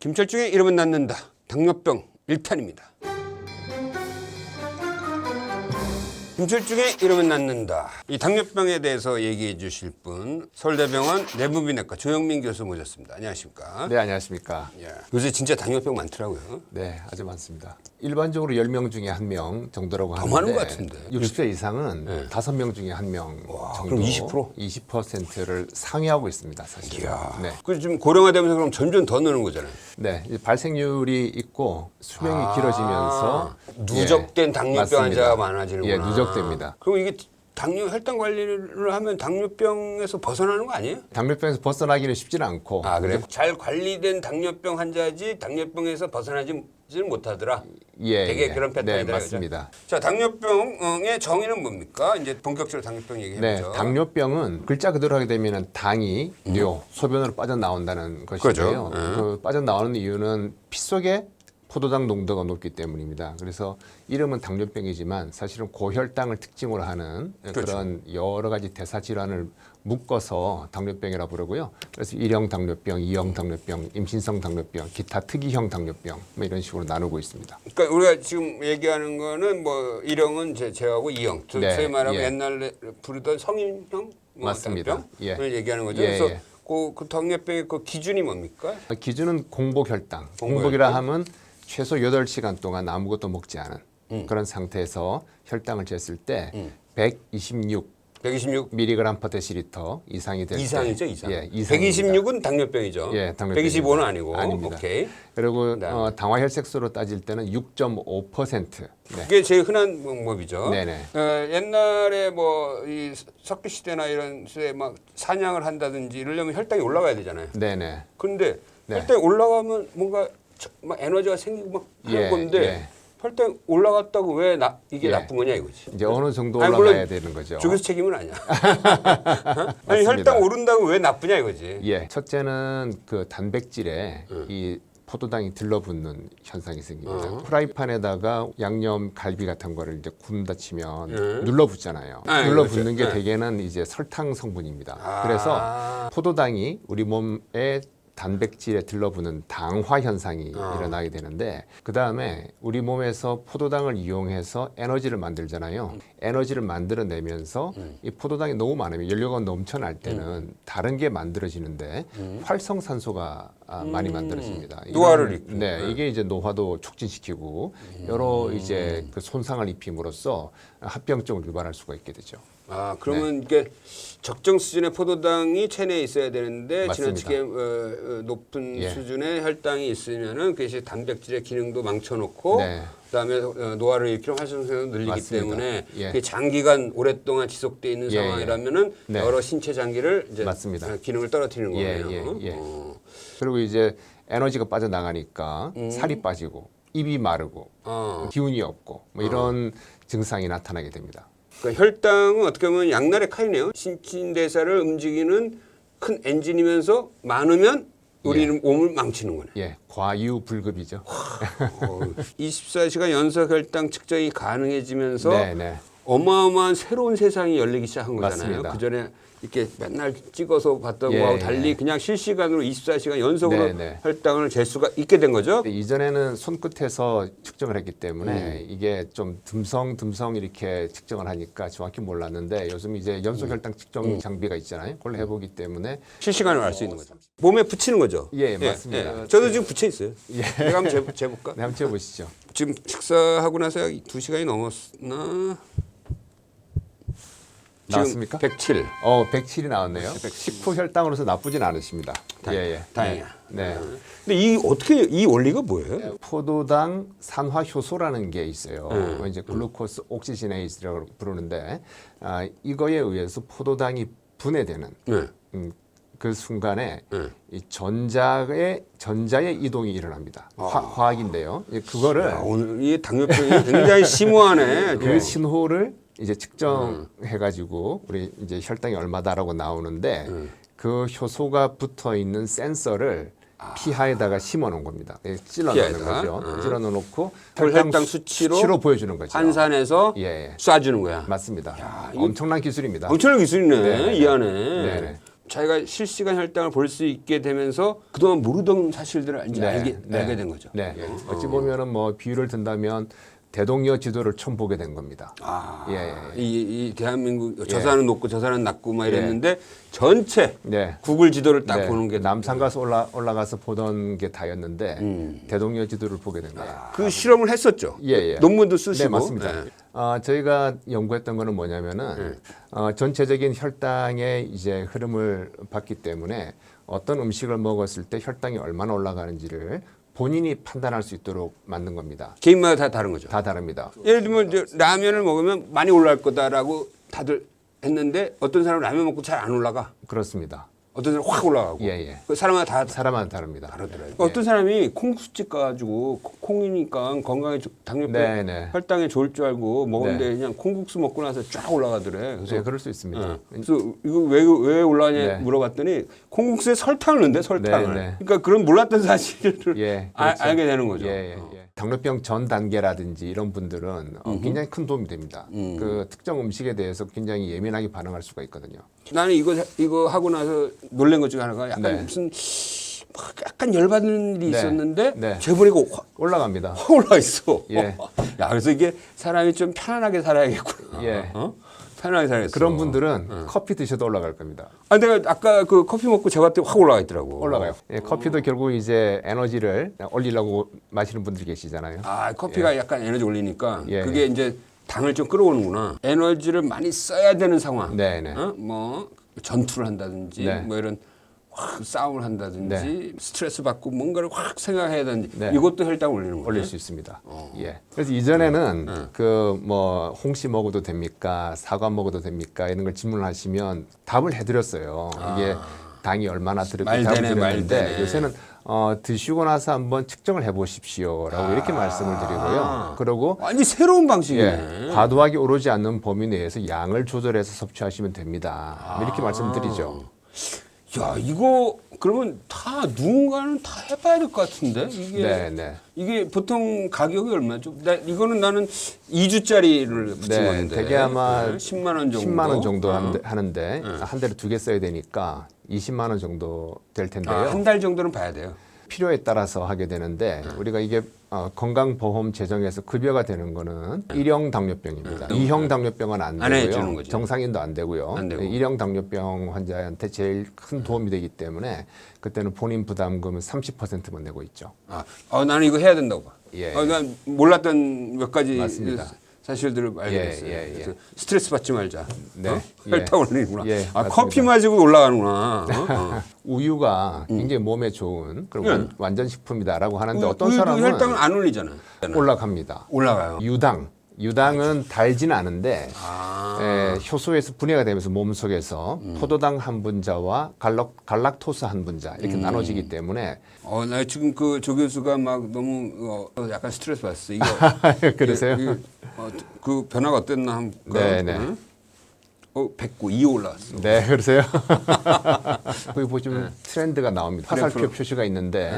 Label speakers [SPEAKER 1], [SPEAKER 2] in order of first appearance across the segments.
[SPEAKER 1] 김철중의 이름은 낳는다. 당뇨병 1탄입니다. 김철중의 이름은 낳는다. 이 당뇨병에 대해서 얘기해 주실 분 서울대병원 내분비내과 조영민 교수 모셨습니다. 안녕하십니까?
[SPEAKER 2] 네, 안녕하십니까.
[SPEAKER 1] 예. 요새 진짜 당뇨병 많더라고요.
[SPEAKER 2] 네, 아주 많습니다. 일반적으로 10명 중에 1명 정도라고
[SPEAKER 1] 더
[SPEAKER 2] 하는데
[SPEAKER 1] 많은 것 같은데.
[SPEAKER 2] 60세 이상은
[SPEAKER 1] 네.
[SPEAKER 2] 다섯 5명 중에 1명 정도
[SPEAKER 1] 그럼 20%?
[SPEAKER 2] 20%를 상회하고 있습니다, 사실.
[SPEAKER 1] 이야.
[SPEAKER 2] 네.
[SPEAKER 1] 그 지금 고령화되면서 그럼 점점 더 느는 거잖아요.
[SPEAKER 2] 네, 이제 발생률이 있고 수명이
[SPEAKER 1] 아,
[SPEAKER 2] 길어지면서
[SPEAKER 1] 누적된
[SPEAKER 2] 예,
[SPEAKER 1] 당뇨병
[SPEAKER 2] 맞습니다.
[SPEAKER 1] 환자가 많아지는구나.
[SPEAKER 2] 예, 누적 됩니다.
[SPEAKER 1] 그럼 이게 당뇨 혈당 관리를 하면 당뇨병에서 벗어나는 거 아니에요?
[SPEAKER 2] 당뇨병에서 벗어나기는 쉽지는 않고
[SPEAKER 1] 아 그래? 잘 관리된 당뇨병 환자지 당뇨병에서 벗어나지는 못하더라.
[SPEAKER 2] 예,
[SPEAKER 1] 되게
[SPEAKER 2] 예.
[SPEAKER 1] 그런 패턴이다.
[SPEAKER 2] 네,
[SPEAKER 1] 그죠?
[SPEAKER 2] 맞습니다.
[SPEAKER 1] 자 당뇨병의 정의는 뭡니까? 이제 본격적으로 당뇨병
[SPEAKER 2] 네,
[SPEAKER 1] 얘기해보죠.
[SPEAKER 2] 당뇨병은 글자 그대로 하게 되면 당이 뇨 소변으로 빠져나온다는 것인데요.
[SPEAKER 1] 음. 음.
[SPEAKER 2] 그 빠져나오는 이유는 피 속에 포도당 농도가 높기 때문입니다. 그래서 이름은 당뇨병이지만 사실은 고혈당을 특징으로 하는
[SPEAKER 1] 그렇죠.
[SPEAKER 2] 그런 여러 가지 대사 질환을 묶어서 당뇨병이라 부르고요. 그래서 일형 당뇨병, 이형 당뇨병, 임신성 당뇨병, 기타 특이형 당뇨병 뭐 이런 식으로 나누고 있습니다.
[SPEAKER 1] 그러니까 우리가 지금 얘기하는 거는 뭐 일형은 제, 제하고 이형. 저-
[SPEAKER 2] 네,
[SPEAKER 1] 소위 말하면
[SPEAKER 2] 예.
[SPEAKER 1] 옛날에 부르던 성인형 뭐
[SPEAKER 2] 맞습니다.
[SPEAKER 1] 당뇨병?
[SPEAKER 2] 예.
[SPEAKER 1] 얘기하는 거죠.
[SPEAKER 2] 예,
[SPEAKER 1] 그래서
[SPEAKER 2] 예.
[SPEAKER 1] 그, 그 당뇨병의 그 기준이 뭡니까?
[SPEAKER 2] 기준은 공복 혈당.
[SPEAKER 1] 공복혈당.
[SPEAKER 2] 공복이라 하면 최소 8시간 동안 아무것도 먹지 않은
[SPEAKER 1] 음.
[SPEAKER 2] 그런 상태에서 혈당을 쟀을 때126
[SPEAKER 1] 126
[SPEAKER 2] mg per 데시리터 이상이 될 때.
[SPEAKER 1] 이상이죠, 이상.
[SPEAKER 2] 예, 이상입니다.
[SPEAKER 1] 126은 당뇨병이죠.
[SPEAKER 2] 예, 당뇨병입니다.
[SPEAKER 1] 125는 아니고.
[SPEAKER 2] 아닙니다.
[SPEAKER 1] 오케이.
[SPEAKER 2] 그리고
[SPEAKER 1] 그다음에.
[SPEAKER 2] 어, 당화혈색소로 따질 때는 6.5%. 네.
[SPEAKER 1] 그게 제일 흔한 방법이죠.
[SPEAKER 2] 네네.
[SPEAKER 1] 어, 옛날에 뭐이 석기 시대나 이런 시대에 막 사냥을 한다든지 이러려면 혈당이 올라가야 되잖아요.
[SPEAKER 2] 네네.
[SPEAKER 1] 근데
[SPEAKER 2] 네.
[SPEAKER 1] 혈당이 올라가면 뭔가 저- 막 에너지가 생기고 막 하는
[SPEAKER 2] 예,
[SPEAKER 1] 건데
[SPEAKER 2] 예.
[SPEAKER 1] 혈당 이 올라갔다고 왜 나, 이게
[SPEAKER 2] 예.
[SPEAKER 1] 나쁜 거냐 이거지.
[SPEAKER 2] 이제 어느 정도
[SPEAKER 1] 아니,
[SPEAKER 2] 올라가야
[SPEAKER 1] 물론
[SPEAKER 2] 되는 거죠.
[SPEAKER 1] 저기서 책임은 아니야. 아니
[SPEAKER 2] 맞습니다.
[SPEAKER 1] 혈당 오른다고 왜 나쁘냐 이거지.
[SPEAKER 2] 예. 첫째는 그 단백질에
[SPEAKER 1] 음.
[SPEAKER 2] 이 포도당이 들러붙는 현상이 생깁니다.
[SPEAKER 1] 어.
[SPEAKER 2] 프라이팬에다가 양념 갈비 같은 거를 이제 굽다 치면
[SPEAKER 1] 음.
[SPEAKER 2] 눌러붙잖아요.
[SPEAKER 1] 아,
[SPEAKER 2] 눌러붙는
[SPEAKER 1] 그렇죠.
[SPEAKER 2] 게
[SPEAKER 1] 네.
[SPEAKER 2] 대개는 이제 설탕 성분입니다.
[SPEAKER 1] 아.
[SPEAKER 2] 그래서 포도당이 우리 몸에 단백질에 들러붙는 당화 현상이
[SPEAKER 1] 어.
[SPEAKER 2] 일어나게 되는데 그 다음에 우리 몸에서 포도당을 이용해서 에너지를 만들잖아요.
[SPEAKER 1] 음.
[SPEAKER 2] 에너지를 만들어내면서 이 포도당이 너무 많으면 연료가 넘쳐날 때는
[SPEAKER 1] 음.
[SPEAKER 2] 다른 게 만들어지는데 활성산소가 아, 많이 만들어집니다.
[SPEAKER 1] 음. 노화를
[SPEAKER 2] 이런-
[SPEAKER 1] 일으키고.
[SPEAKER 2] 네,
[SPEAKER 1] 네.
[SPEAKER 2] 이게 이제 노화도 촉진시키고 여러 이제 그 손상을 입힘으로써 합병증을 유발할 수가 있게 되죠.
[SPEAKER 1] 아 그러면 이게 적정 수준의 포도당이 체내에 있어야 되는데
[SPEAKER 2] 맞습니다.
[SPEAKER 1] 지나치게 어, 어, 높은
[SPEAKER 2] 예.
[SPEAKER 1] 수준의 혈당이 있으면은 그것이 단백질의 기능도 망쳐놓고
[SPEAKER 2] 네.
[SPEAKER 1] 그다음에 어, 노화를 일으키는 활성산소 늘리기
[SPEAKER 2] 맞습니다.
[SPEAKER 1] 때문에
[SPEAKER 2] 예.
[SPEAKER 1] 그게 장기간 오랫동안 지속돼 있는
[SPEAKER 2] 예, 예.
[SPEAKER 1] 상황이라면은
[SPEAKER 2] 네.
[SPEAKER 1] 여러 신체 장기를 이제
[SPEAKER 2] 맞습니다.
[SPEAKER 1] 어, 기능을 떨어뜨리는
[SPEAKER 2] 예,
[SPEAKER 1] 거네요.
[SPEAKER 2] 예, 예.
[SPEAKER 1] 어.
[SPEAKER 2] 그리고 이제 에너지가 빠져나가니까 살이 빠지고 입이 마르고
[SPEAKER 1] 음. 어.
[SPEAKER 2] 기운이 없고 뭐 이런 증상이 나타나게 됩니다.
[SPEAKER 1] 그러니까 혈당은 어떻게 보면 양날의 칼이네요. 신진대사를 움직이는 큰 엔진이면서 많으면 우리 몸을 망치는 거네.
[SPEAKER 2] 예, 과유불급이죠.
[SPEAKER 1] 어, 24시간 연속 혈당 측정이 가능해지면서
[SPEAKER 2] 네, 네.
[SPEAKER 1] 어마어마한 새로운 세상이 열리기 시작한 거잖아요. 그 전에 이렇게 맨날 찍어서 봤다고
[SPEAKER 2] 예,
[SPEAKER 1] 하고 달리
[SPEAKER 2] 예.
[SPEAKER 1] 그냥 실시간으로 24시간 연속으로
[SPEAKER 2] 네, 네.
[SPEAKER 1] 혈당을 잴 수가 있게 된 거죠.
[SPEAKER 2] 근데 이전에는 손끝에서 측정을 했기
[SPEAKER 1] 음.
[SPEAKER 2] 때문에 이게 좀 듬성 듬성 이렇게 측정을 하니까 정확히 몰랐는데 요즘 이제 연속
[SPEAKER 1] 음.
[SPEAKER 2] 혈당 측정 장비가 있잖아요. 그걸 해보기 때문에
[SPEAKER 1] 실시간으로 알 수 있는 거죠. 몸에 붙이는 거죠.
[SPEAKER 2] 예, 맞습니다.
[SPEAKER 1] 저도 지금 붙여 있어요. 내가 한번 재, 재볼까?
[SPEAKER 2] 네, 한번 재보시죠.
[SPEAKER 1] 지금 식사하고 나서 두 시간이 넘었나?
[SPEAKER 2] 나왔습니까?
[SPEAKER 1] 107.
[SPEAKER 2] 어, 107이 나왔네요. 식후 혈당으로서 나쁘진 않으십니다.
[SPEAKER 1] 다행-
[SPEAKER 2] 예, 예.
[SPEAKER 1] 다행이야.
[SPEAKER 2] 네. 네.
[SPEAKER 1] 근데 이 어떻게 이 원리가 뭐예요?
[SPEAKER 2] 포도당 산화 효소라는 게 있어요.
[SPEAKER 1] 음.
[SPEAKER 2] 이제 글루코스 옥시지네이스라고 부르는데 아, 이거에 의해서 포도당이 분해되는
[SPEAKER 1] 네.
[SPEAKER 2] 음, 그 순간에
[SPEAKER 1] 네.
[SPEAKER 2] 이 전자의 전자의 이동이 일어납니다. 화, 화학인데요. 이제 그거를
[SPEAKER 1] 아, 오늘 이 당뇨병이 굉장히 심오하네.
[SPEAKER 2] 그 신호를 이제 측정해가지고 우리 이제 혈당이 얼마다라고 나오는데
[SPEAKER 1] 음.
[SPEAKER 2] 그 효소가 붙어 있는 센서를 피하에다가 심어 놓은 겁니다. 예, 찔러 놓는
[SPEAKER 1] 피하에다가?
[SPEAKER 2] 거죠.
[SPEAKER 1] 음.
[SPEAKER 2] 찔러 놓고
[SPEAKER 1] 그 혈당 수치로
[SPEAKER 2] 보여주는 거죠.
[SPEAKER 1] 환산해서
[SPEAKER 2] 예, 예.
[SPEAKER 1] 쏴주는 거야.
[SPEAKER 2] 맞습니다.
[SPEAKER 1] 이거-
[SPEAKER 2] 엄청난 기술입니다.
[SPEAKER 1] 엄청난 기술이네.
[SPEAKER 2] 네,
[SPEAKER 1] 이 안에.
[SPEAKER 2] 네, 네.
[SPEAKER 1] 자기가 실시간 혈당을 볼 수 있게 되면서 그동안 모르던 사실들을 이제
[SPEAKER 2] 네,
[SPEAKER 1] 알게,
[SPEAKER 2] 네.
[SPEAKER 1] 알게 된 거죠.
[SPEAKER 2] 네. 어찌 보면은 뭐 비유를 든다면 대동여 지도를 처음 보게 된 겁니다.
[SPEAKER 1] 아,
[SPEAKER 2] 예, 예, 예.
[SPEAKER 1] 이, 이 대한민국 저 산은 높고 저 산은 낮고 막 이랬는데
[SPEAKER 2] 예.
[SPEAKER 1] 전체
[SPEAKER 2] 네.
[SPEAKER 1] 구글 지도를 딱
[SPEAKER 2] 네,
[SPEAKER 1] 보는 게
[SPEAKER 2] 남산 가서 올라 올라가서 보던 게 다였는데
[SPEAKER 1] 음.
[SPEAKER 2] 대동여 지도를 보게 된 거예요.
[SPEAKER 1] 그 실험을 했었죠.
[SPEAKER 2] 예, 예.
[SPEAKER 1] 논문도 쓰시고.
[SPEAKER 2] 네, 맞습니다.
[SPEAKER 1] 네.
[SPEAKER 2] 어, 저희가 연구했던 거는 뭐냐면은 어, 전체적인 혈당의 이제 흐름을 봤기 때문에 어떤 음식을 먹었을 때 혈당이 얼마나 올라가는지를 본인이 판단할 수 있도록 만든 겁니다.
[SPEAKER 1] 개인마다 다 다른 거죠.
[SPEAKER 2] 다 다릅니다.
[SPEAKER 1] 예를 들면 이제 라면을 먹으면 많이 올라갈 거다라고 다들 했는데 어떤 사람은 라면 먹고 잘 안 올라가.
[SPEAKER 2] 그렇습니다.
[SPEAKER 1] 어떤 사람은 확 올라가고.
[SPEAKER 2] 예, 예.
[SPEAKER 1] 그 사람마다 다
[SPEAKER 2] 사람마다 다릅니다.
[SPEAKER 1] 다르더라고요. 어떤 사람이 콩국수집 가가지고 콩- 콩이니까 건강에 좋- 당뇨병
[SPEAKER 2] 네, 네.
[SPEAKER 1] 혈당에 좋을 줄 알고 먹었는데
[SPEAKER 2] 네.
[SPEAKER 1] 그냥 콩국수 먹고 나서 쫙 올라가더래. 그래서
[SPEAKER 2] 네, 그럴 수 있습니다.
[SPEAKER 1] 어. 그래서 이거 왜, 왜 올라가냐
[SPEAKER 2] 네.
[SPEAKER 1] 물어봤더니 콩국수에 설탕을 넣는데 설탕을.
[SPEAKER 2] 네, 네.
[SPEAKER 1] 그러니까 그런 몰랐던 사실을
[SPEAKER 2] 예,
[SPEAKER 1] 아-
[SPEAKER 2] 그렇죠.
[SPEAKER 1] 알게 되는 거죠.
[SPEAKER 2] 예, 예,
[SPEAKER 1] 어.
[SPEAKER 2] 예. 당뇨병 전 단계라든지 이런 분들은 어, 굉장히 큰 도움이 됩니다.
[SPEAKER 1] 음.
[SPEAKER 2] 그 특정 음식에 대해서 굉장히 예민하게 반응할 수가 있거든요.
[SPEAKER 1] 나는 이거 이거 하고 나서 놀란 것 중에 하나가 약간
[SPEAKER 2] 네.
[SPEAKER 1] 무슨 막 약간 열받는 일이
[SPEAKER 2] 네.
[SPEAKER 1] 있었는데
[SPEAKER 2] 네.
[SPEAKER 1] 재보니까 확,
[SPEAKER 2] 올라갑니다.
[SPEAKER 1] 확 올라 있어.
[SPEAKER 2] 예.
[SPEAKER 1] 야 그래서 이게 사람이 좀 편안하게 살아야겠구나.
[SPEAKER 2] 예.
[SPEAKER 1] 어? 편안하게 살아야겠어.
[SPEAKER 2] 그런 분들은 커피 드셔도 올라갈 겁니다.
[SPEAKER 1] 아 내가 아까 그 커피 먹고 재봤더니 확 올라가 있더라고.
[SPEAKER 2] 올라가요. 예, 커피도 결국 이제 에너지를 올리려고 마시는 분들이 계시잖아요.
[SPEAKER 1] 아 커피가 약간 에너지 올리니까
[SPEAKER 2] 예,
[SPEAKER 1] 그게 이제 당을 좀 끌어오는구나. 에너지를 많이 써야 되는 상황.
[SPEAKER 2] 네, 네.
[SPEAKER 1] 어? 뭐 전투를 한다든지
[SPEAKER 2] 네.
[SPEAKER 1] 뭐 이런 확 싸움을 한다든지 스트레스 받고 뭔가를 확 생각해야 되는지
[SPEAKER 2] 네.
[SPEAKER 1] 이것도 혈당 올리는 거예요.
[SPEAKER 2] 올릴 수 있습니다.
[SPEAKER 1] 어.
[SPEAKER 2] 예. 그래서 이전에는 그 뭐 홍시 먹어도 됩니까? 사과 먹어도 됩니까? 이런 걸 질문하시면 답을 해드렸어요. 이게 당이 얼마나 들었고
[SPEAKER 1] 아. 말
[SPEAKER 2] 답을
[SPEAKER 1] 되네, 말
[SPEAKER 2] 드렸는데
[SPEAKER 1] 되네.
[SPEAKER 2] 요새는 어, 드시고 나서 한번 측정을 해보십시오라고 이렇게 말씀을 드리고요.
[SPEAKER 1] 아.
[SPEAKER 2] 그리고
[SPEAKER 1] 완전 새로운 방식이네.
[SPEAKER 2] 예, 과도하게 오르지 않는 범위 내에서 양을 조절해서 섭취하시면 됩니다. 이렇게 말씀드리죠.
[SPEAKER 1] 야 이거 그러면 다 누군가는 다 해봐야 될 것 같은데 이게
[SPEAKER 2] 네, 네.
[SPEAKER 1] 이게 보통 가격이 얼마죠? 나 이거는 나는 2주짜리를 붙인
[SPEAKER 2] 네,
[SPEAKER 1] 건데
[SPEAKER 2] 되게 아마
[SPEAKER 1] 네, 10만 원 정도.
[SPEAKER 2] 10만 원 정도
[SPEAKER 1] 어.
[SPEAKER 2] 하는데, 하는데 한 대를 두 개 써야 되니까 20만 원 정도 될 텐데요.
[SPEAKER 1] 아, 한달 정도는 봐야 돼요.
[SPEAKER 2] 필요에 따라서 하게 되는데 우리가 이게 어, 건강보험 재정에서 급여가 되는 거는 일형 당뇨병입니다.
[SPEAKER 1] 네.
[SPEAKER 2] 이형 당뇨병은 안
[SPEAKER 1] 안 해주는
[SPEAKER 2] 되고요.
[SPEAKER 1] 거죠.
[SPEAKER 2] 정상인도 안 되고요.
[SPEAKER 1] 안 되고.
[SPEAKER 2] 일형 당뇨병 환자한테 제일 큰 도움이 되기 때문에 그때는 본인 부담금은 30%만 내고 있죠.
[SPEAKER 1] 아, 어, 나는 이거 해야 된다고 봐.
[SPEAKER 2] 예.
[SPEAKER 1] 어, 난 몰랐던 몇 가지
[SPEAKER 2] 맞습니다.
[SPEAKER 1] 사실들을 알게
[SPEAKER 2] 예. 예, 예.
[SPEAKER 1] 그래서 스트레스 받지 말자.
[SPEAKER 2] 네.
[SPEAKER 1] 어?
[SPEAKER 2] 예.
[SPEAKER 1] 혈당 올리는구나.
[SPEAKER 2] 예,
[SPEAKER 1] 아,
[SPEAKER 2] 맞습니다.
[SPEAKER 1] 커피 마시고 올라가는구나. 어? 어.
[SPEAKER 2] 우유가 굉장히 몸에 좋은 그리고
[SPEAKER 1] 네.
[SPEAKER 2] 완- 완전 식품이다라고 하는데
[SPEAKER 1] 우-
[SPEAKER 2] 어떤
[SPEAKER 1] 우유도
[SPEAKER 2] 사람은
[SPEAKER 1] 혈당은 안 올리잖아요.
[SPEAKER 2] 올라갑니다.
[SPEAKER 1] 올라가요.
[SPEAKER 2] 유당, 유당은 달진 않은데
[SPEAKER 1] 아.
[SPEAKER 2] 에, 효소에서 분해가 되면서 몸 속에서
[SPEAKER 1] 음.
[SPEAKER 2] 포도당 한 분자와 갈락, 갈락토스 한 분자 이렇게
[SPEAKER 1] 음.
[SPEAKER 2] 나눠지기 때문에
[SPEAKER 1] 어, 나 지금 그 조 교수가 막 너무 어, 약간 스트레스 받았어. 이거
[SPEAKER 2] 그러세요?
[SPEAKER 1] 이게, 이게, 어, 그 변화가 어땠나 한번
[SPEAKER 2] 네, 네.
[SPEAKER 1] 응? 어, 109, 2 올라왔어.
[SPEAKER 2] 네, 그러세요. 거기 보시면 트렌드가 나옵니다. 화살표
[SPEAKER 1] 그래프로.
[SPEAKER 2] 표시가 있는데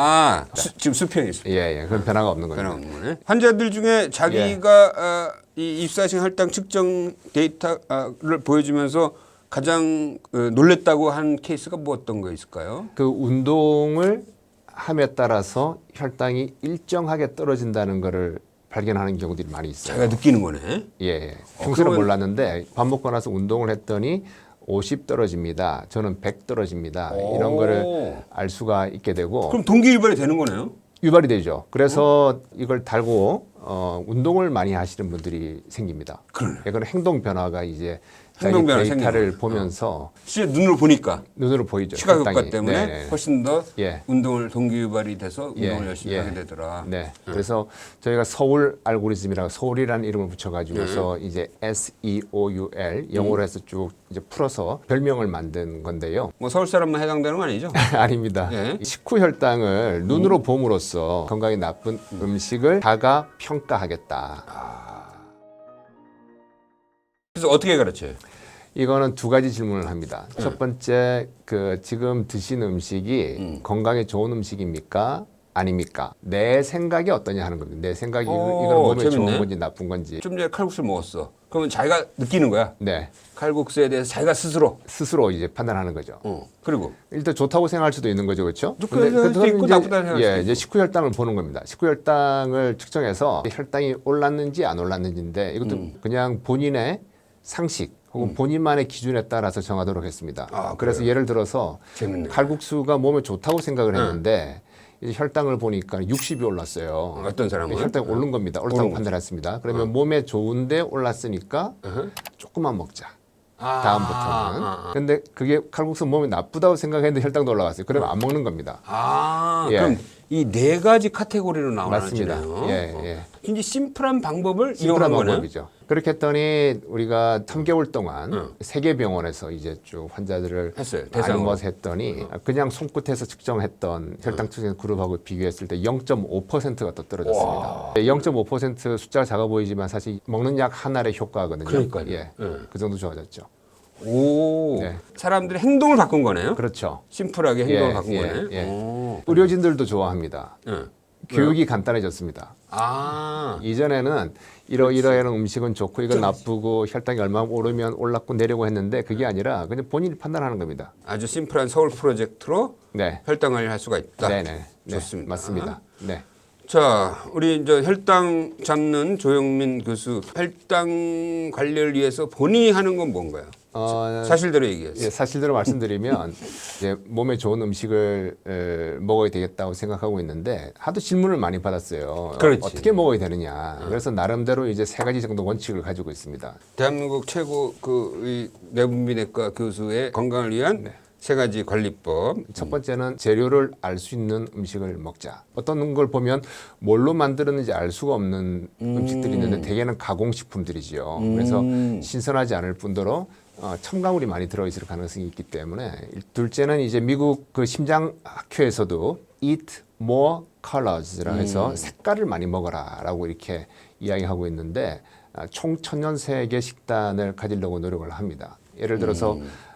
[SPEAKER 1] 아, 수, 지금 수평이 있어.
[SPEAKER 2] 예, 예, 그건 변화가 없는 거예요.
[SPEAKER 1] 변화 없는 거네. 환자들 중에 자기가 아, 이 입사생 혈당 측정 데이터를 보여주면서 가장 어, 놀랬다고 한 케이스가 뭐 어떤 거 있을까요?
[SPEAKER 2] 그 운동을 함에 따라서 혈당이 일정하게 떨어진다는 거를 발견하는 경우들이 많이 있어요.
[SPEAKER 1] 자기가 느끼는 거네.
[SPEAKER 2] 예, 예. 평소에
[SPEAKER 1] 그러면-
[SPEAKER 2] 몰랐는데 밥 먹고 나서 운동을 했더니 50 떨어집니다. 저는 100 떨어집니다. 이런
[SPEAKER 1] 오.
[SPEAKER 2] 거를 알 수가 있게 되고
[SPEAKER 1] 그럼 동기 유발이 되는 거네요.
[SPEAKER 2] 유발이 되죠. 그래서 이걸 달고 어, 운동을 많이 하시는 분들이 생깁니다.
[SPEAKER 1] 그러네.
[SPEAKER 2] 이건 행동 변화가 이제
[SPEAKER 1] 행동 변화
[SPEAKER 2] 데이터를
[SPEAKER 1] 생기는
[SPEAKER 2] 보면서
[SPEAKER 1] 진짜 눈으로 보니까
[SPEAKER 2] 눈으로 보이죠.
[SPEAKER 1] 시각 효과
[SPEAKER 2] 혈당이.
[SPEAKER 1] 때문에
[SPEAKER 2] 네네.
[SPEAKER 1] 훨씬 더
[SPEAKER 2] 예.
[SPEAKER 1] 운동을 동기유발이 돼서
[SPEAKER 2] 예,
[SPEAKER 1] 운동을 열심히
[SPEAKER 2] 예.
[SPEAKER 1] 하게 되더라.
[SPEAKER 2] 네. 그래서 저희가 서울 알고리즘이라고 서울이라는 이름을 붙여가지고서
[SPEAKER 1] 네.
[SPEAKER 2] 이제 S E O U L 영어로 해서 쭉 이제 풀어서 별명을 만든 건데요.
[SPEAKER 1] 뭐 서울 사람만 해당되는 건 아니죠?
[SPEAKER 2] 아닙니다.
[SPEAKER 1] 예.
[SPEAKER 2] 식후 혈당을 눈으로 봄으로써 건강에 나쁜 음 식을 자가 평가하겠다.
[SPEAKER 1] 그래서 어떻게 가르쳐요?
[SPEAKER 2] 이거는 두 가지 질문을 합니다. 첫 번째, 그 지금 드신 음식이 건강에 좋은 음식입니까? 아닙니까? 내 생각이 어떠냐 하는 겁니다. 내 생각이
[SPEAKER 1] 오,
[SPEAKER 2] 이건 몸에
[SPEAKER 1] 재밌네.
[SPEAKER 2] 좋은 건지 나쁜 건지.
[SPEAKER 1] 좀 전에 칼국수를 먹었어. 그러면 자기가 느끼는 거야.
[SPEAKER 2] 네.
[SPEAKER 1] 칼국수에 대해서 자기가 스스로.
[SPEAKER 2] 스스로 이제 판단하는 거죠.
[SPEAKER 1] 어. 그리고
[SPEAKER 2] 일단 좋다고 생각할 수도 있는 거죠, 그렇죠?
[SPEAKER 1] 생각할 수도 있고 나쁘다고 생각할 수도
[SPEAKER 2] 예, 이제 식후 혈당을 보는 겁니다. 식후 혈당을 측정해서 혈당이 올랐는지 안 올랐는지인데 이것도
[SPEAKER 1] 음.
[SPEAKER 2] 그냥 본인의 상식 혹은 본인만의 기준에 따라서 정하도록 했습니다.
[SPEAKER 1] 아,
[SPEAKER 2] 그래서 예를 들어서
[SPEAKER 1] 재밌네.
[SPEAKER 2] 칼국수가 몸에 좋다고 생각을 했는데 이제 혈당을 보니까 60이 올랐어요.
[SPEAKER 1] 어떤 사람은?
[SPEAKER 2] 혈당 이 오른 겁니다. 옳다고
[SPEAKER 1] 오른
[SPEAKER 2] 판단했습니다. 그러면 몸에 좋은데 올랐으니까 조금만 먹자.
[SPEAKER 1] 아,
[SPEAKER 2] 다음부터는.
[SPEAKER 1] 아, 아.
[SPEAKER 2] 근데 그게 칼국수 몸에 나쁘다고 생각했는데 혈당도 올라갔어요. 그러면 안 먹는 겁니다.
[SPEAKER 1] 아,
[SPEAKER 2] 예.
[SPEAKER 1] 그럼 이 네 가지 카테고리로. 나오나요?
[SPEAKER 2] 예, 예.
[SPEAKER 1] 굉장히 심플한 방법을 이용한 거네요.
[SPEAKER 2] 방법이죠. 그렇게 했더니 우리가 3개월 동안
[SPEAKER 1] 응.
[SPEAKER 2] 세계 병원에서 이제 쭉 환자들을
[SPEAKER 1] 했어요, 대상으로.
[SPEAKER 2] 모아서 했더니 그냥 손끝에서 측정했던 혈당 측정 그룹하고 비교했을 때 0.5%가 더 떨어졌습니다. 0.5% 숫자가 작아 보이지만 사실 먹는 약한 알의 효과거든요.
[SPEAKER 1] 그러니까요.
[SPEAKER 2] 예,
[SPEAKER 1] 응.
[SPEAKER 2] 그 정도 좋아졌죠.
[SPEAKER 1] 오,
[SPEAKER 2] 네.
[SPEAKER 1] 사람들의 행동을 바꾼 거네요.
[SPEAKER 2] 그렇죠.
[SPEAKER 1] 심플하게 행동을
[SPEAKER 2] 예,
[SPEAKER 1] 바꾼
[SPEAKER 2] 예,
[SPEAKER 1] 거네.
[SPEAKER 2] 예.
[SPEAKER 1] 오.
[SPEAKER 2] 의료진들도 좋아합니다.
[SPEAKER 1] 예.
[SPEAKER 2] 교육이 간단해졌습니다.
[SPEAKER 1] 아,
[SPEAKER 2] 이전에는 이러이러한 음식은 좋고 이건 나쁘고 혈당이 얼마 오르면 올랐고 내려고 했는데 그게 아니라 그냥 본인이 판단하는 겁니다.
[SPEAKER 1] 아주 심플한 서울 프로젝트로
[SPEAKER 2] 네.
[SPEAKER 1] 혈당 관리를 할 수가 있다.
[SPEAKER 2] 네네. 네,
[SPEAKER 1] 좋습니다.
[SPEAKER 2] 맞습니다. 네.
[SPEAKER 1] 자, 우리 이제 혈당 잡는 조영민 교수 혈당 관리를 위해서 본인이 하는 건 뭔가요?
[SPEAKER 2] 어,
[SPEAKER 1] 사실대로 얘기해서.
[SPEAKER 2] 예, 사실대로 말씀드리면 이제 몸에 좋은 음식을 에, 먹어야 되겠다고 생각하고 있는데 하도 질문을 많이 받았어요.
[SPEAKER 1] 그렇지.
[SPEAKER 2] 어떻게 먹어야 되느냐. 그래서 나름대로 이제 세 가지 정도 원칙을 가지고 있습니다.
[SPEAKER 1] 대한민국 최고 그이 내분비내과 교수의 건강을 위한
[SPEAKER 2] 네.
[SPEAKER 1] 세 가지 관리법.
[SPEAKER 2] 첫 번째는 재료를 알 수 있는 음식을 먹자. 어떤 걸 보면 뭘로 만들었는지 알 수가 없는 음. 식들이 있는데 대개는 가공식품들이지요. 그래서 신선하지 않을 뿐더러 어, 첨가물이 많이 들어있을 가능성이 있기 때문에 둘째는 이제 미국 그 심장 학회에서도 eat more colors라 해서 색깔을 많이 먹어라라고 이렇게 이야기하고 있는데 아, 총 천년세계 식단을 가지려고 노력을 합니다. 예를 들어서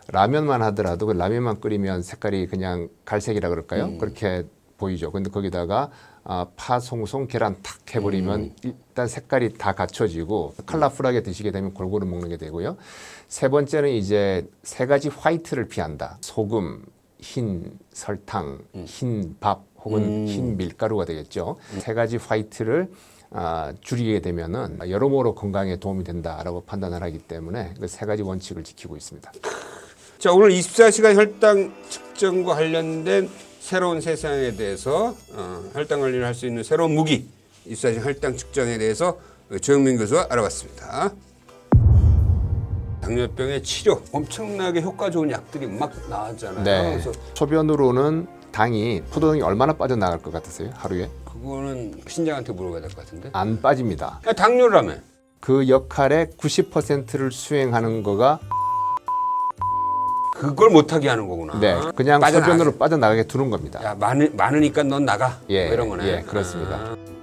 [SPEAKER 2] 라면만 하더라도 그 라면만 끓이면 색깔이 그냥 갈색이라 그럴까요? 그렇게 보이죠. 근데 거기다가 아, 파, 송송, 계란 탁 해버리면 일단 색깔이 다 갖춰지고 컬러풀하게 드시게 되면 골고루 먹는 게 되고요. 세 번째는 이제 세 가지 화이트를 피한다. 소금, 흰 설탕, 흰밥 혹은 흰 밀가루가 되겠죠. 세 가지 화이트를 아, 줄이게 되면은 여러모로 건강에 도움이 된다라고 판단을 하기 때문에 그 세 가지 원칙을 지키고 있습니다.
[SPEAKER 1] 자, 오늘 24시간 혈당 측정과 관련된 새로운 세상에 대해서 어, 혈당 관리를 할 수 있는 새로운 무기 24시간 혈당 측정에 대해서 조영민 교수와 알아봤습니다. 당뇨병의 치료 엄청나게 효과 좋은 약들이 막 나왔잖아요.
[SPEAKER 2] 네.
[SPEAKER 1] 그래서
[SPEAKER 2] 소변으로는 당이 포도당이 얼마나 빠져나갈 것 같으세요? 하루에?
[SPEAKER 1] 그거는 신장한테 물어봐야 될 것 같은데.
[SPEAKER 2] 안 빠집니다.
[SPEAKER 1] 아, 당뇨라며.
[SPEAKER 2] 그 역할의 90%를 수행하는 거가
[SPEAKER 1] 그걸 못하게 하는 거구나.
[SPEAKER 2] 네, 그냥
[SPEAKER 1] 빠져나가게.
[SPEAKER 2] 소변으로 빠져나가게 두는 겁니다.
[SPEAKER 1] 야 많으, 많으니까 넌 나가.
[SPEAKER 2] 예,
[SPEAKER 1] 뭐 이런 거네.
[SPEAKER 2] 예, 그렇습니다.
[SPEAKER 1] 아.